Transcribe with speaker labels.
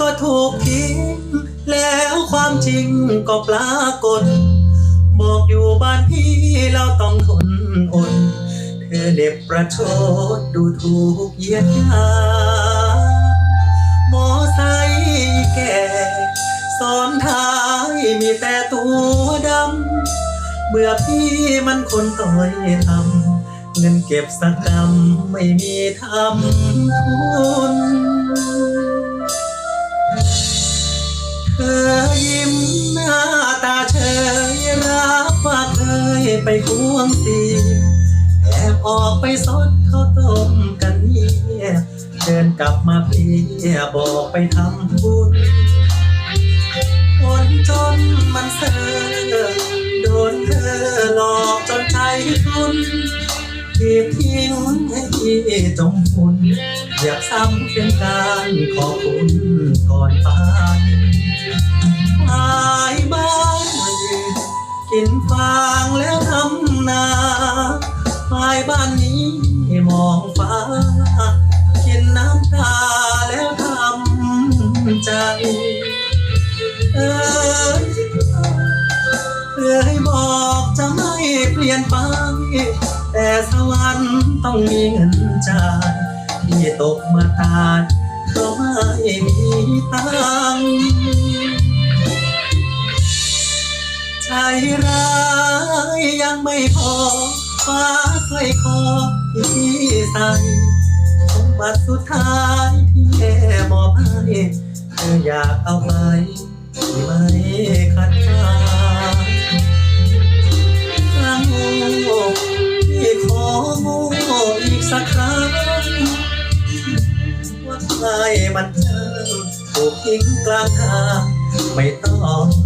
Speaker 1: ก็ถูกทิ้ง แล้วความจริงก็ปรากฏ บอกอยู่บ้านพี่เราต้องทนอด เธอเด็บประชดดูถูกเยียดยามมอไซค์แก่ซ้อนท้ายมีแต่ตัวดำเมื่อพี่มันคนต่อยทำเงินเก็บสักกำไม่มีทำทุน ไปควงสีแอบออกไปซดข้าวต้มกันเนี่ยเดินกลับมาเพียบอกไปทำบุญคนจนมันเซอโดนเธอหลอกจนใจทุนทีบทิ้งให้พี่จมหุ่นอยากซ้ำเป็นการขอบคุณก่อนไปหายบ้านกินฟ้า บ้านนี้มองฟ้ากินน้ำตาแล้วทำใจ เอ่ยเอ่ยบอกจะไม่เปลี่ยนไป แต่สวรรค์ต้องมีเงินจ่ายที่ตกมาตายก็ไม่มีตังค์ใจร้ายยังไม่พอ ฟ้าสร้อยคอที่พี่ใส่สมบัติสุดท้ายที่แม่มอบให้เธออยากเอาไปไม่ขัดขานครั้งโง่ที่ขอโง่อีกสักครั้งว่าใครมันเจอถูกทิ้งกลางทางไม่ต้อง